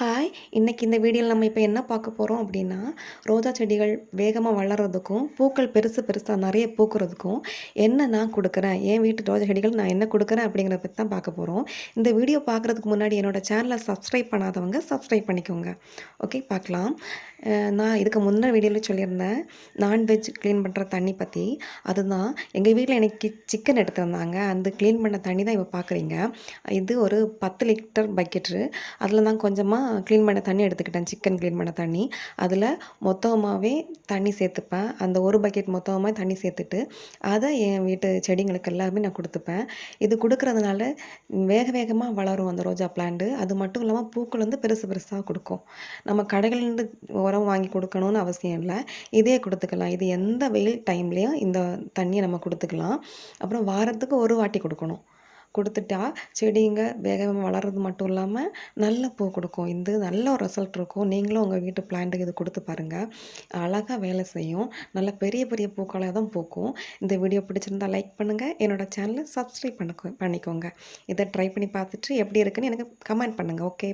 Hi இன்றைக்கி இந்த வீடியோவில் நம்ம இப்போ என்ன பார்க்க போகிறோம் அப்படின்னா ரோஜா செடிகள் வேகமாக வளர்கிறதுக்கும் பூக்கள் பெருசு பெருசாக நிறைய பூக்கிறதுக்கும் என்ன நான் கொடுக்குறேன்? என் வீட்டு ரோஜா செடிகள் நான் என்ன கொடுக்குறேன் அப்படிங்கிறத பற்றி தான் பார்க்க போகிறோம் இந்த வீடியோ பார்க்குறதுக்கு முன்னாடி என்னோட சேனலை சப்ஸ்கிரைப் பண்ணாதவங்க சப்ஸ்கிரைப் பண்ணிக்கோங்க. ஓகே பார்க்கலாம். நான் இதுக்கு முன்ன வீடியோவில் சொல்லியிருந்தேன் நான்வெஜ் க்ளீன் பண்ணுற தண்ணி பற்றி அதுதான் எங்கள் வீட்டில் எனக்கு சிக்கன் எடுத்திருந்தாங்க. அந்த க்ளீன் பண்ண தண்ணி தான் இப்போ பார்க்குறீங்க. இது ஒரு பத்து லிட்டர் பக்கெட்டு அதில் தான் கொஞ்சமாக க்ளீன் பண்ண தண்ணி எடுத்துக்கிட்டேன். சிக்கன் க்ளீன் பண்ண தண்ணி. அதில் மொத்தமாகவே தண்ணி சேர்த்துப்பேன். அந்த ஒரு பக்கெட் மொத்தமாக தண்ணி சேர்த்துட்டு அதை என் வீட்டு செடிங்களுக்கு எல்லாமே நான் கொடுத்துப்பேன். இது கொடுக்குறதுனால வேக வேகமாக வளரும் அந்த ரோஜா பிளான்ட்டு அது மட்டும் இல்லாமல் பூக்கள் வந்து பெருசு பெருசாக கொடுக்கும். நம்ம கடைகள்லேருந்து உரம் வாங்கி கொடுக்கணும்னு அவசியம் இல்லை. இதே கொடுத்துக்கலாம். இது எந்த வெயில் டைம்லேயும் இந்த தண்ணியை நம்ம கொடுத்துக்கலாம். அப்புறம் வாரத்துக்கு ஒரு வாட்டி கொடுக்கணும். கொடுத்துட்டா செடிங்க வேகமாக வளர்றது மட்டும் இல்லாமல் நல்ல பூ கொடுக்கும். இது நல்ல ஒரு ரிசல்ட் இருக்கும். நீங்களும் உங்கள் வீட்டு பிளான்ட்டுக்கு இது கொடுத்து பாருங்கள் அழகாக வேலை செய்யும். நல்ல பெரிய பெரிய பூக்களாக தான் பூக்கும். இந்த வீடியோ பிடிச்சிருந்தா லைக் பண்ணுங்கள் என்னோட சேனலை சப்ஸ்கிரைப் பண்ணிக்கோ பண்ணிக்கோங்க. இதை ட்ரை பண்ணி பார்த்துட்டு எப்படி இருக்குன்னு எனக்கு கமெண்ட் பண்ணுங்கள் ஓகே